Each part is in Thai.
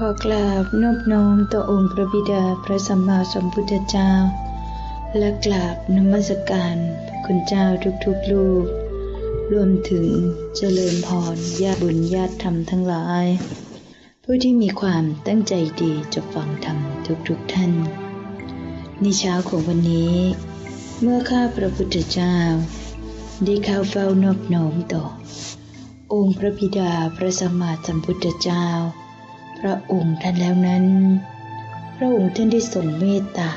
ขอกราบนอบน้อมต่อองค์พระบิดาพระสัมมาสัมพุทธเจ้า และกราบนมัสการคุณเจ้าทุกๆลูก รวมถึงเจริญพรญาติบุญญาติธรรมทั้งหลาย ผู้ที่มีความตั้งใจดีจะฟังธรรมทุกๆท่าน ในเช้าของวันนี้ เมื่อข้าพระพุทธเจ้า ได้เข้าเฝ้านอบน้อมต่อ องค์พระบิดาพระสัมมาสัมพุทธเจ้า พระองค์ท่านแล้วนั้น พระองค์ท่านได้ทรงเมตตา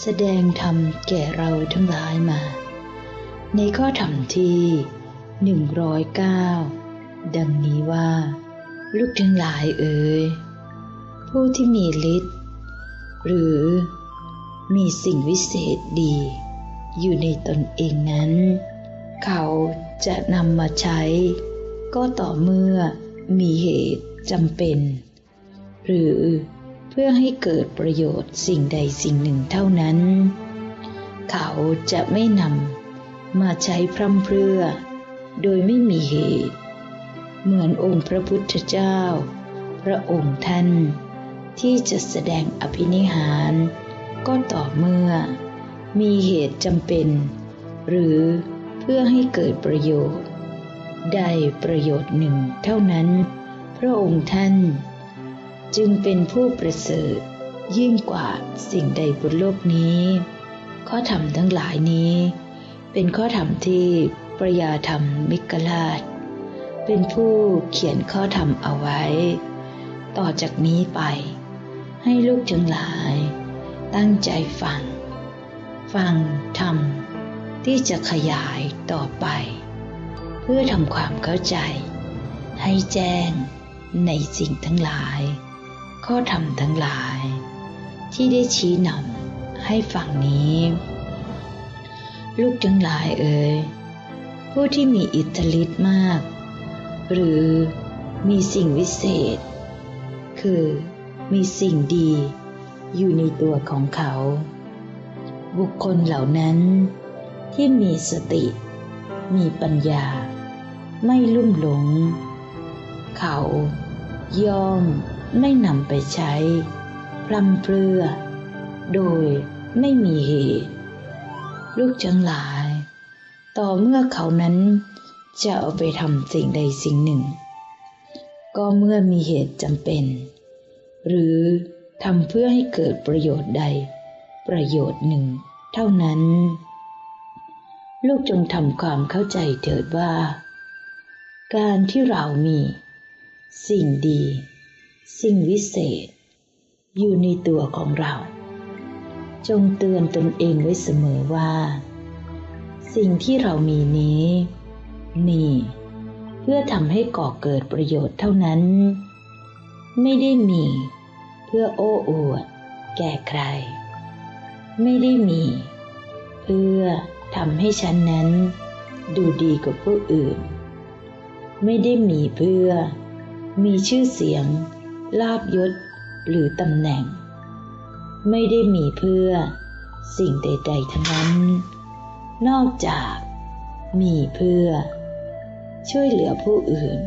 แสดงธรรมแก่เราทั้งหลายมา ในข้อธรรมที่หนึ่งร้อยเก้าดังนี้ว่า ลูกทั้งหลายเอ๋ยผู้ที่มีฤทธิ์หรือมีสิ่งวิเศษดี อยู่ในตนเองนั้น เขาจะนำมาใช้ ก็ต่อเมื่อมีเหตุ จำเป็น หรือเพื่อให้เกิดประโยชน์สิ่งใดสิ่งหนึ่งเท่านั้น เขาจะไม่นำมาใช้พร่ำเพรื่อ โดยไม่มีเหตุ เหมือนองค์พระพุทธเจ้า พระองค์ท่าน ที่จะแสดงอภินิหาร ก็ต่อเมื่อ มีเหตุจำเป็น หรือเพื่อให้เกิดประโยชน์ ได้ประโยชน์หนึ่งเท่านั้น ระองค์ท่าน จึงเป็นผู้ประเสริฐยิ่งกว่าสิ่งใดบนโลกนี้ ข้อธรรมทั้งหลายนี้ เป็นข้อธรรมที่ประยาธรรมมิกราชเป็นผู้เขียนข้อธรรมเอาไว้ ต่อจากนี้ไป ให้ลูกทั้งหลาย ตั้งใจฟัง ฟังธรรมที่จะขยายต่อไป เพื่อทำความเข้าใจ ให้แจ้ง ในสิ่งทั้งหลาย ข้อธรรมทั้งหลาย ที่ได้ชี้นำให้ฝั่งนี้ ลูกทั้งหลายเอ่ยผู้ที่มีอิทธิฤทธิ์มาก หรือมีสิ่งวิเศษ คือมีสิ่งดีอยู่ในตัวของเขา บุคคลเหล่านั้นที่มีสติ มีปัญญา ไม่ลุ่มหลง เขา ยอมไม่นำไปใช้พรำเพรื่อโดยไม่มีเหตุ ลูกจังหลาย ต่อเมื่อเขานั้นจะเอาไปทำสิ่งใดสิ่งหนึ่ง ก็เมื่อมีเหตุจำเป็น หรือทำเพื่อให้เกิดประโยชน์ใด ประโยชน์หนึ่ง เท่านั้น ลูกจงทำความเข้าใจเถิดว่า การที่เรามี สิ่งดี สิ่งวิเศษ อยู่ในตัวของเรา จงเตือนตนเองไว้เสมอว่า สิ่งที่เรามีนี้นี่เพื่อทำให้ก่อเกิดประโยชน์เท่านั้น ไม่ได้มี เพื่อโอ้อวด แก่ใคร ไม่ได้มี เพื่อทำให้ฉันนั้น ดูดีกว่าผู้อื่น ไม่ได้มีเพื่อ มีชื่อเสียง ลาบยศหรือตำแหน่ง ไม่ได้มีเพื่อสิ่งใด ๆ ทั้งนั้น นอกจากมีเพื่อ ช่วยเหลือผู้อื่น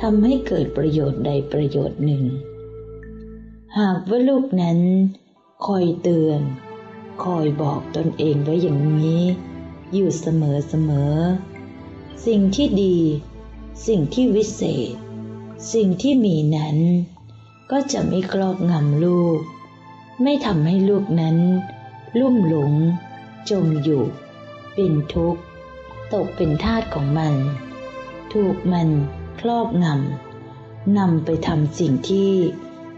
ทำให้เกิดประโยชน์ใดประโยชน์หนึ่ง หากว่าลูกนั้น คอยเตือน คอยบอกตนเองไว้อย่างนี้ อยู่เสมอเสมอ สิ่งที่ดี สิ่งที่วิเศษ สิ่งที่มีนั้น ก็จะไม่ครอบงำลูก ไม่ทำให้ลูกนั้น ลุ่มหลง จมอยู่ เป็นทุกข์ ตกเป็นทาสของมัน ถูกมันครอบงำนำไปทำสิ่งที่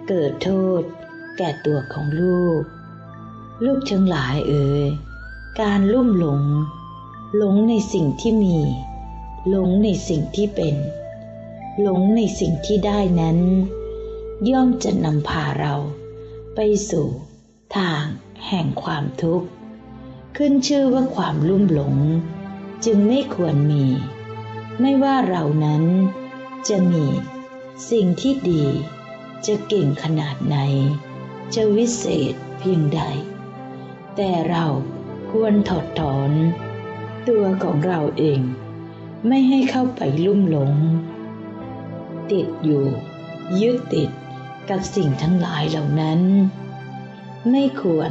เกิดโทษ แก่ตัวของลูก ลูกทั้งหลายเอ่ยการลุ่มหลง หลงในสิ่งที่มี หลงในสิ่งที่เป็น หลงในสิ่งที่ได้นั้น ย่อมจะนำพาเรา ไปสู่ทางแห่งความทุกข์ ขึ้นชื่อว่าความลุ่มหลง จึงไม่ควรมี ไม่ว่าเรานั้น จะมีสิ่งที่ดี จะเก่งขนาดไหน จะวิเศษเพียงใด แต่เราควรถอดถอน ตัวของเราเอง ไม่ให้เข้าไปลุ่มหลง ติดอยู่ ยึดติดกับสิ่งทั้งหลายเหล่านั้น ไม่ควร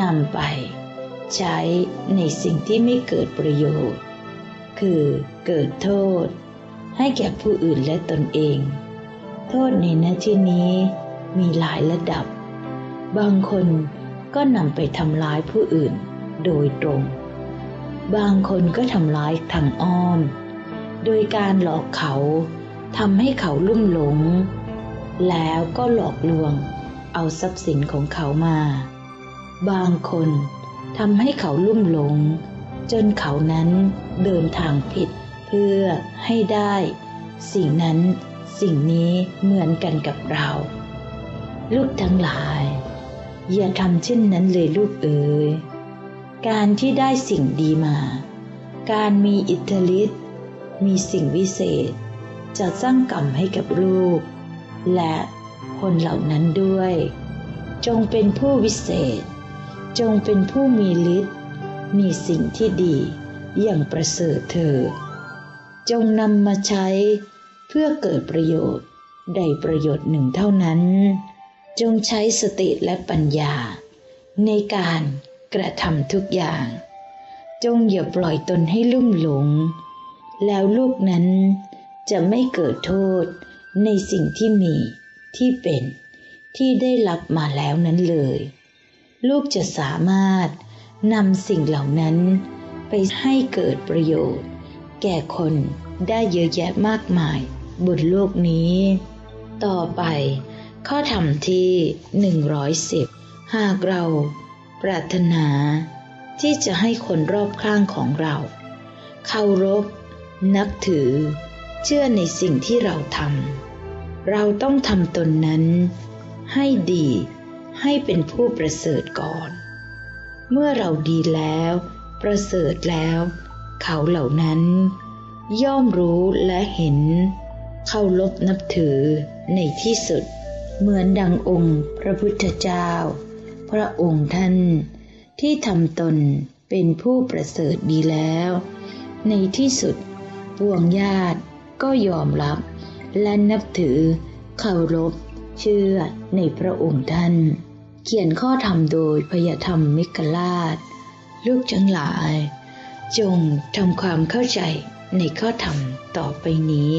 นำไป ใช้ในสิ่งที่ไม่เกิดประโยชน์ คือเกิดโทษ ให้แก่ผู้อื่นและตนเอง โทษในหน้าที่นี้มีหลายระดับ บางคนก็นำไปทำร้ายผู้อื่นโดยตรง บางคนก็ทำร้ายทางอ้อม โดยการหลอกเขา ทำให้เขาลุ่มหลง แล้วก็หลอกลวง เอาทรัพย์สินของเขามา บางคนทำให้เขาลุ่มหลง จนเขานั้นเดินทางผิดเพื่อให้ได้ สิ่งนั้นสิ่งนี้เหมือนกันกับเรา ลูกทั้งหลาย อย่าทำเช่นนั้นเลยลูกเอ๋ยการที่ได้สิ่งดีมา การมีอิทธิฤทธิ์มีสิ่งวิเศษ จะสร้างกรรมให้กับลูก และคนเหล่านั้นด้วย จงเป็นผู้วิเศษ จงเป็นผู้มีฤทธิ์มีสิ่งที่ดีอย่างประเสริฐเถิดจงนำมาใช้เพื่อเกิดประโยชน์ใดประโยชน์หนึ่งเท่านั้น จงใช้สติและปัญญา ในการกระทำทุกอย่าง จงอย่าปล่อยตนให้ลุ่มหลง แล้วลูกนั้น จะไม่เกิดโทษในสิ่งที่มีที่เป็นที่ได้รับมาแล้วนั้นเลย ลูกจะสามารถนำสิ่งเหล่านั้น ไปให้เกิดประโยชน์ แก่คนได้เยอะแยะมากมายบนโลกนี้ ต่อไป ข้อธรรมที่ 110 หากเราปรารถนา ที่จะให้คนรอบข้างของเรา เคารพ นับถือ เชื่อในสิ่งที่เราทำเราต้องทำตนนั้นให้ดีให้เป็นผู้ประเสริฐก่อน เมื่อเราดีแล้ว ประเสริฐแล้ว เขาเหล่านั้น ย่อมรู้และเห็นเคารพนับถือในที่สุด เหมือนดังองค์พระพุทธเจ้า พระองค์ท่าน ที่ทำตนเป็นผู้ประเสริฐดีแล้ว ในที่สุดปวงญาติ ก็ยอมรับ และนับถือเคารพ เชื่อในพระองค์ท่าน เขียนข้อธรรมโดยพยธรรมมิกลาชลูกทั้งหลาย จงทำความเข้าใจในข้อธรรมต่อไปนี้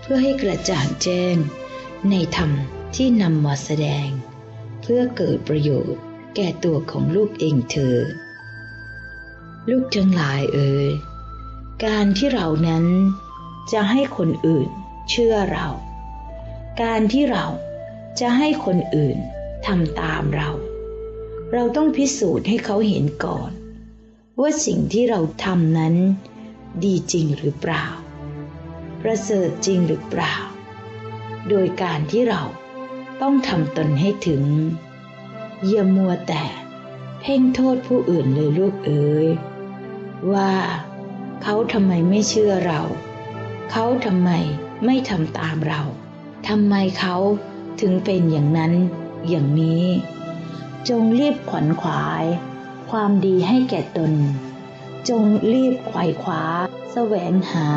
เพื่อให้กระจ่างแจ้ง ในธรรมที่นำมาแสดง เพื่อเกิดประโยชน์แก่ตัวของลูกเองเธอ ลูกทั้งหลายเอ่ยการที่เรานั้น จะให้คนอื่นเชื่อเรา การที่เราจะให้คนอื่นทำตามเรา เราต้องพิสูจน์ให้เขาเห็นก่อน ว่าสิ่งที่เราทำนั้น ดีจริงหรือเปล่า ประเสริฐจริงหรือเปล่า โดยการที่เราต้องทำตนให้ถึงอย่ามัวแต่ เพ่งโทษผู้อื่นเลยลูกเอ๋ยว่าเขาทำไมไม่เชื่อเรา เขาทำไมไม่ทำตามเราทำไมเขาถึงเป็นอย่างนั้นอย่างนี้ จงรีบขวัญขวาย ความดีให้แก่ตน จงรีบไขว่คว้าแสวงหา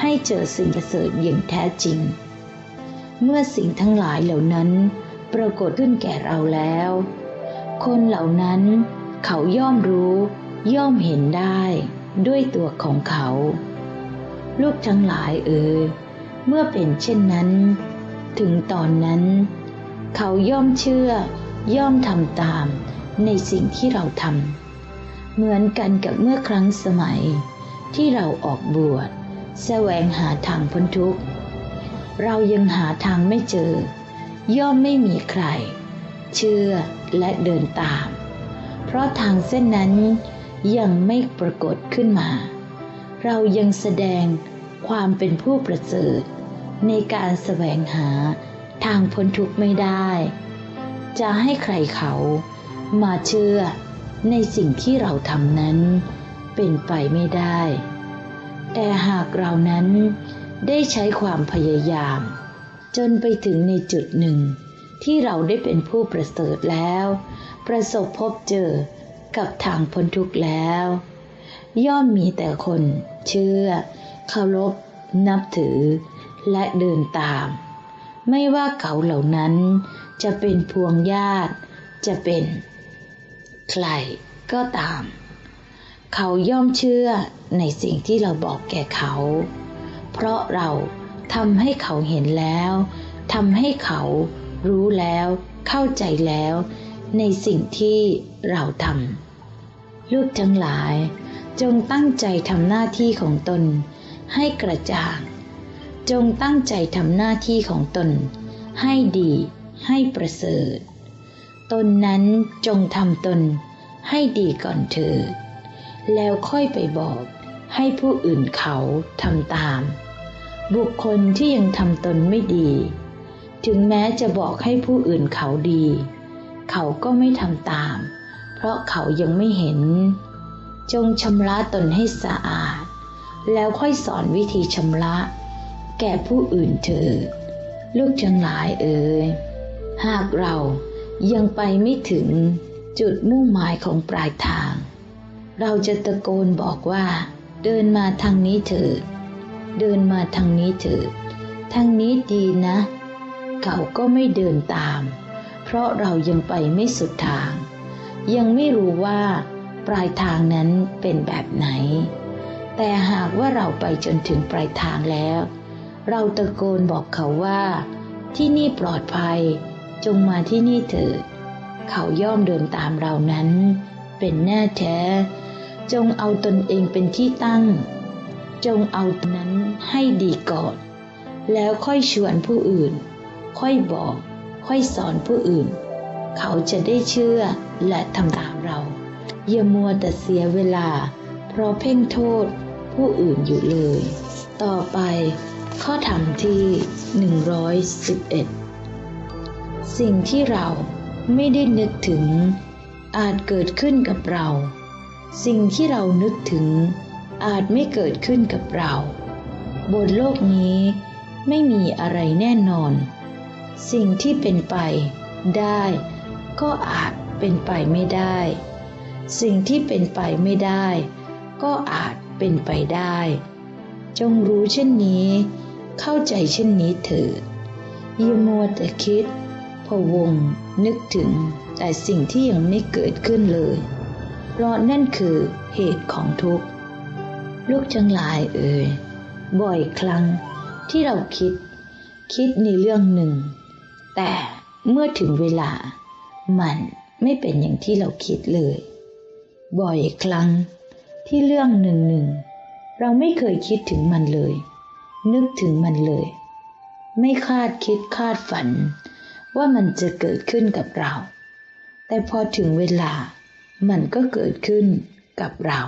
ให้เจอสิ่งประเสริฐอย่างแท้จริง เมื่อสิ่งทั้งหลายเหล่านั้นปรากฏขึ้นแก่เราแล้ว คนเหล่านั้นเขาย่อมรู้ย่อมเห็นได้ด้วยตัวของเขา ลูกทั้งหลายเอ่ยเมื่อเป็นเช่นนั้น ถึงตอนนั้น เขาย่อมเชื่อ ย่อมทำตามในสิ่งที่เราทำเหมือนกันกับเมื่อครั้งสมัย ที่เราออกบวชแสวงหาทางพ้นทุกข์ เรายังหาทางไม่เจอ ย่อมไม่มีใคร เชื่อและเดินตาม เพราะทางเส้นนั้นยังไม่ปรากฏขึ้นมา เรายังแสดงความเป็นผู้ประเสริฐในการแสวงหาทางพ้นทุกข์ไม่ได้ จะให้ใครเขามาเชื่อในสิ่งที่เราทำนั้นเป็นไปไม่ได้ แต่หากเรานั้นได้ใช้ความพยายาม จนไปถึงในจุดหนึ่ง ที่เราได้เป็นผู้ประเสริฐแล้ว ประสบพบเจอกับทางพ้นทุกข์แล้ว ย่อมมีแต่คน เชื่อ เคารพ นับถือ และเดินตาม ไม่ว่าเขาเหล่านั้น จะเป็นพวงญาติ จะเป็น ใครก็ตาม เขาย่อมเชื่อในสิ่งที่เราบอกแก่เขา เพราะเราทำให้เขาเห็นแล้วทำให้เขารู้แล้วเข้าใจแล้ว ในสิ่งที่เราทำลูกทั้งหลาย จงตั้งใจทำหน้าที่ของตน ให้กระจ่าง จงตั้งใจทำหน้าที่ของตน ให้ดี ให้ประเสริฐ ตนนั้นจงทำตน ให้ดีก่อนเถิด แล้วค่อยไปบอกให้ผู้อื่นเขาทำตาม บุคคลที่ยังทำตนไม่ดี ถึงแม้จะบอกให้ผู้อื่นเขาดี เขาก็ไม่ทำตาม เพราะเขายังไม่เห็น จงชำระตนให้สะอาด แล้วค่อยสอนวิธีชำระ แก่ผู้อื่นเถิดลูกจังหลายเอ๋ยหากเรายังไปไม่ถึงจุดมุ่งหมายของปลายทาง เราจะตะโกนบอกว่า เดินมาทางนี้เถิด เดินมาทางนี้เถิด ทางนี้ดีนะ เขาก็ไม่เดินตาม เพราะเรายังไปไม่สุดทาง ยังไม่รู้ว่า ปลายทางนั้นเป็นแบบไหน แต่หากว่าเราไปจนถึงปลายทางแล้ว เราตะโกนบอกเขาว่า ที่นี่ปลอดภัย จงมาที่นี่เถิด เขาย่อมเดินตามเรานั้น เป็นแน่แท้ จงเอาตนเองเป็นที่ตั้ง จงเอาตนนั้นให้ดีก่อน แล้วค่อยชวนผู้อื่น ค่อยบอก ค่อยสอนผู้อื่น เขาจะได้เชื่อและทำตามเรา อย่ามัวแต่เสียเวลา เพราะเพ่งโทษผู้อื่นอยู่เลย ต่อไปข้อธรรมที่ 111 สิ่งที่เราไม่ได้นึกถึง อาจเกิดขึ้นกับเรา สิ่งที่เรานึกถึง อาจไม่เกิดขึ้นกับเรา บนโลกนี้ไม่มีอะไรแน่นอน สิ่งที่เป็นไปได้ ก็อาจเป็นไปไม่ได้ สิ่งที่เป็นไปไม่ได้ ก็อาจเป็นไปได้ จงรู้เช่นนี้ เข้าใจเช่นนี้เถิดอย่ามัวแต่คิดพะวงนึกถึงแต่สิ่งที่ยังไม่เกิดขึ้นเลย เพราะนั่นคือเหตุของทุกข์ ลูกจังหลายเอ่ยบ่อยครั้งที่เราคิด คิดในเรื่องหนึ่ง แต่เมื่อถึงเวลามันไม่เป็นอย่างที่เราคิดเลย บ่อยครั้งที่เรื่องหนึ่งหนึ่งเราไม่เคยคิดถึงมันเลย นึกถึงมันเลย ไม่คาดคิดคาดฝัน ว่ามันจะเกิดขึ้นกับเรา แต่พอถึงเวลา มันก็เกิดขึ้นกับเรา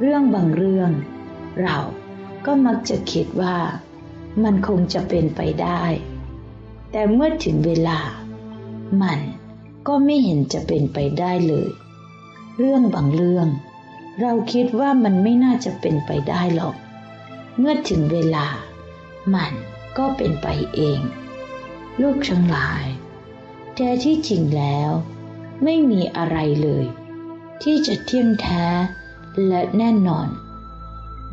เรื่องบางเรื่อง เราก็มักจะคิดว่า มันคงจะเป็นไปได้ แต่เมื่อถึงเวลา มันก็ไม่เห็นจะเป็นไปได้เลย รื่องบางเรื่อง เราคิดว่ามันไม่น่าจะเป็นไปได้หรอก เมื่อถึงเวลา มันก็เป็นไปเอง ลูกทั้งหลายแต่ที่จริงแล้ว ไม่มีอะไรเลย ที่จะเที่ยงแท้และแน่นอน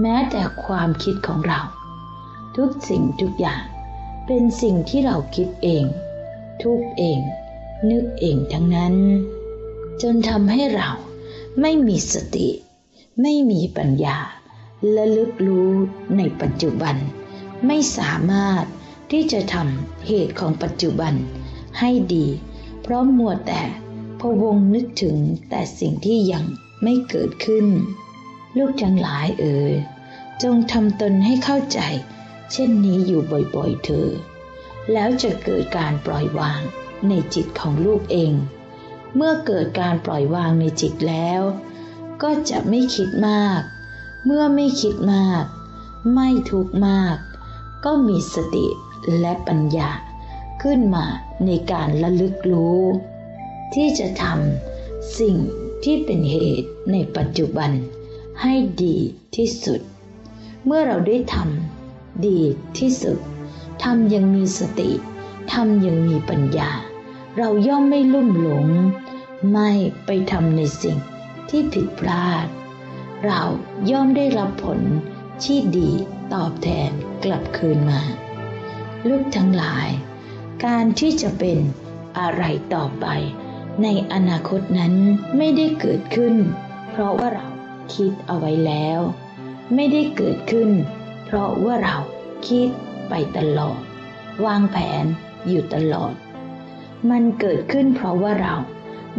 แม้แต่ความคิดของเรา ทุกสิ่งทุกอย่างเป็นสิ่งที่เราคิดเอง ทุกเอง นึกเองทั้งนั้น จนทำให้เรา ไม่มีสติ ไม่มีปัญญาและลึกรู้ในปัจจุบัน ไม่สามารถที่จะทำเหตุของปัจจุบันให้ดี เพราะมัวแต่พวงนึกถึงแต่สิ่งที่ยังไม่เกิดขึ้น ลูกทั้งหลายเอ๋ยจงทำตนให้เข้าใจ เช่นนี้อยู่บ่อยๆเถอแล้วจะเกิดการปล่อยวางในจิตของลูกเอง เมื่อเกิดการปล่อยวางในจิตแล้ว ก็จะไม่คิดมาก เมื่อไม่คิดมาก ไม่ทุกข์มาก ก็มีสติและปัญญาขึ้นมาในการระลึกรู้ ที่จะทำสิ่งที่เป็นเหตุในปัจจุบันให้ดีที่สุด เมื่อเราได้ทำดีที่สุดทำยังมีสติทำยังมีปัญญา เราย่อมไม่ลุ่มหลง ไม่ไปทำในสิ่งที่ผิดพลาด เราย่อมได้รับผลที่ดีตอบแทนกลับคืนมา ลูกทั้งหลาย การที่จะเป็นอะไรต่อไป ในอนาคตนั้นไม่ได้เกิดขึ้น เพราะว่าเราคิดเอาไว้แล้ว ไม่ได้เกิดขึ้น เพราะว่าเราคิดไปตลอด วางแผนอยู่ตลอด มันเกิดขึ้นเพราะว่าเรา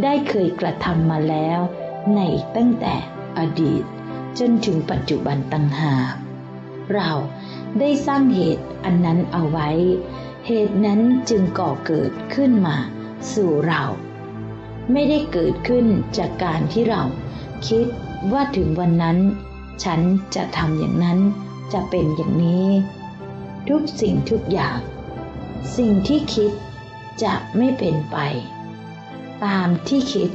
ได้เคยกระทำมาแล้ว ในตั้งแต่อดีต จนถึงปัจจุบันตั้งหากเราได้สร้างเหตุอันนั้นเอาไว้ เหตุนั้นจึงก่อเกิดขึ้นมาสู่เรา ไม่ได้เกิดขึ้นจากการที่เรา คิดว่าถึงวันนั้น ฉันจะทำอย่างนั้นจะเป็นอย่างนี้ ทุกสิ่งทุกอย่าง สิ่งที่คิด จะไม่เป็นไป ตามที่คิด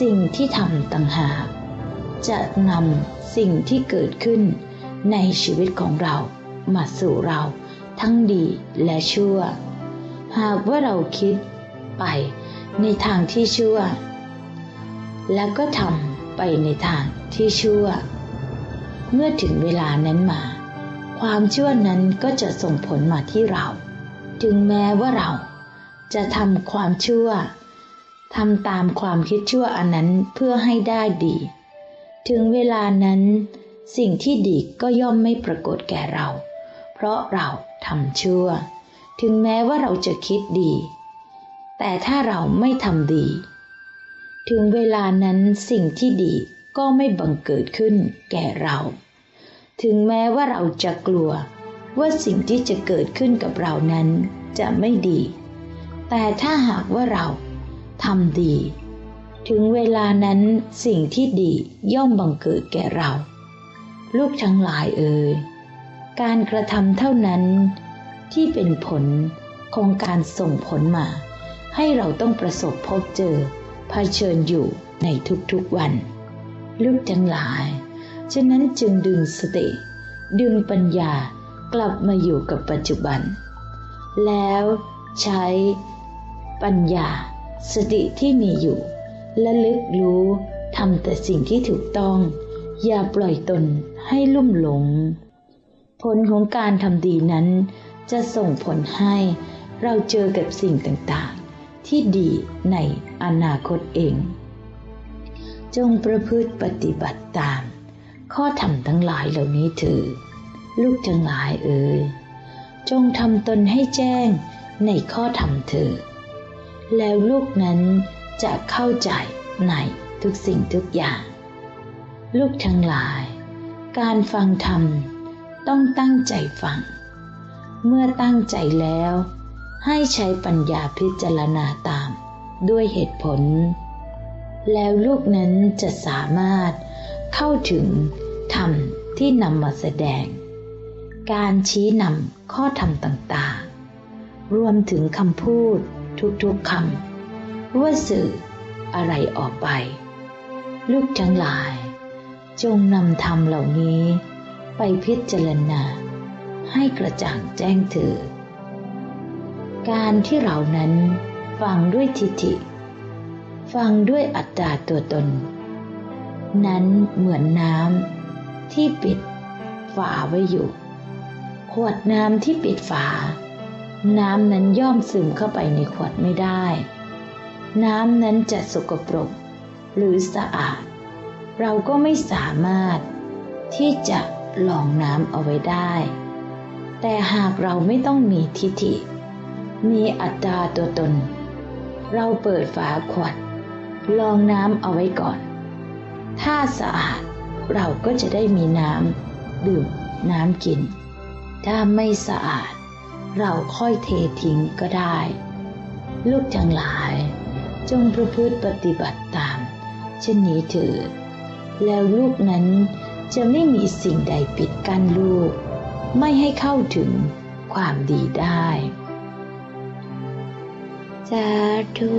สิ่งที่ทำต่างหาก จะนำสิ่งที่เกิดขึ้นในชีวิตของเรา มาสู่เราทั้งดีและชั่ว หากว่าเราคิดไปในทางที่ชั่ว แล้วก็ทำไปในทางที่ชั่ว เมื่อถึงเวลานั้นมา ความชั่วนั้นก็จะส่งผลมาที่เรา ถึงแม้ว่าเรา จะทำความชั่วทำตามความคิดชั่วอันนั้นเพื่อให้ได้ดี ถึงเวลานั้น สิ่งที่ดีก็ย่อมไม่ปรากฏแก่เรา เพราะเราทำชั่ว ถึงแม้ว่าเราจะคิดดี แต่ถ้าเราไม่ทำดี ถึงเวลานั้นสิ่งที่ดีก็ไม่บังเกิดขึ้นแก่เรา ถึงแม้ว่าเราจะกลัวว่าสิ่งที่จะเกิดขึ้นกับเรานั้นจะไม่ดี แต่ถ้าหากว่าเราทำดี ถึงเวลานั้นสิ่งที่ดีย่อมบังเกิดแก่เรา ลูกทั้งหลายเอ่ยการกระทำเท่านั้นที่เป็นผลของการส่งผลมา ให้เราต้องประสบพบเจอเผชิญอยู่ในทุกๆวัน ลูกทั้งหลาย ฉะนั้นจึงดึงสติ ดึงปัญญากลับมาอยู่กับปัจจุบัน แล้วใช้ ปัญญา สติที่มีอยู่และลึกรู้ทำแต่สิ่งที่ถูกต้อง อย่าปล่อยตนให้ลุ่มหลง ผลของการทำดีนั้น จะส่งผลให้เราเจอกับสิ่งต่างๆ ที่ดีในอนาคตเอง จงประพฤติปฏิบัติตาม ข้อธรรมทั้งหลายเหล่านี้เถิดลูกทั้งหลายเอ๋ยจงทำตนให้แจ้งในข้อธรรมเถิด แล้วลูกนั้นจะเข้าใจในทุกสิ่งทุกอย่าง ลูกทั้งหลาย การฟังธรรมต้องตั้งใจฟัง เมื่อตั้งใจแล้ว ให้ใช้ปัญญาพิจารณาตามด้วยเหตุผล แล้วลูกนั้นจะสามารถเข้าถึงธรรมที่นำมาแสดง การชี้นำข้อธรรมต่างๆ รวมถึงคำพูด ทุกๆคำว่าสื่ออะไรออกไป ลูกทั้งหลาย จงนำธรรมเหล่านี้ ไปพิจารณา ให้กระจ่างแจ้งเถิดการที่เรานั้นฟังด้วยทิฏฐิ ฟังด้วยอัตตาตัวตน นั้นเหมือนน้ำที่ปิดฝาไว้อยู่ ขวดน้ำที่ปิดฝา น้ำนั้นย่อมซึมเข้าไปในขวดไม่ได้ น้ำนั้นจะสกปรก หรือสะอาด เราก็ไม่สามารถที่จะลองน้ำเอาไว้ได้ แต่หากเราไม่ต้องมีทิฏฐิ มีอัตราตัวตน เราเปิดฝาขวด ลองน้ำเอาไว้ก่อน ถ้าสะอาดเราก็จะได้มีน้ำดื่มน้ำกิน ถ้าไม่สะอาด เราค่อยเททิ้งก็ได้ ลูกทั้งหลาย จงประพฤติปฏิบัติตาม เช่นนี้เถิดแล้วลูกนั้นจะไม่มีสิ่งใดปิดกั้นลูก ไม่ให้เข้าถึงความดีได้ สาธุ